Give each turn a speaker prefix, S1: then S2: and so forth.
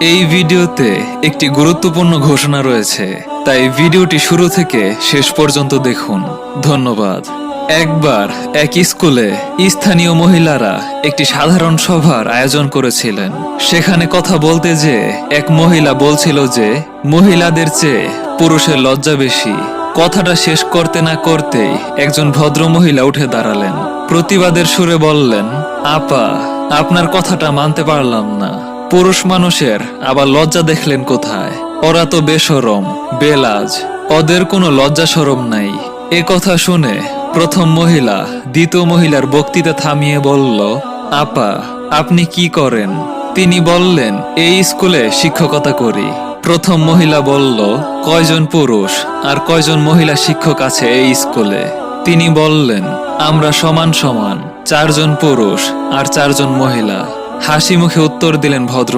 S1: এই ভিডিওতে একটি গুরুত্বপূর্ণ ঘোষণা রয়েছে। তাই ভিডিওটি শুরু থেকে শেষ পর্যন্ত দেখুন। ধন্যবাদ। একবার এক স্কুলে স্থানীয় মহিলারা একটি সাধারণ সভার আয়োজন করেছিলেন। সেখানে কথা বলতে যে এক মহিলা বলছিল যে, মহিলাদের চেয়ে পুরুষের লজ্জা বেশি। কথাটা শেষ করতে না করতেই একজন ভদ্র মহিলা উঠে দাঁড়ালেন। প্রতিবাদের সুরে বললেন, আপা, আপনার কথাটা মানতে পারলাম না। পুরুষ মানুষের, আবার লজ্জা দেখলেন কোথায়? ওরা তো বেসরম, বেলাজ, ওদের কোনো লজ্জা সরম নাই। এ কথা শুনে প্রথম মহিলা দ্বিতীয় মহিলার বক্তৃতা থামিয়ে বলল, আপা, আপনি কি করেন? তিনি বললেন, এই স্কুলে শিক্ষকতা করি। প্রথম মহিলা বলল, কয়জন পুরুষ আর কয়জন মহিলা শিক্ষক আছে এই স্কুলে? তিনি বললেন, আমরা সমান সমান, চারজন পুরুষ আর চারজন মহিলা। হাসি মুখে উত্তর দিলেন ভদ্র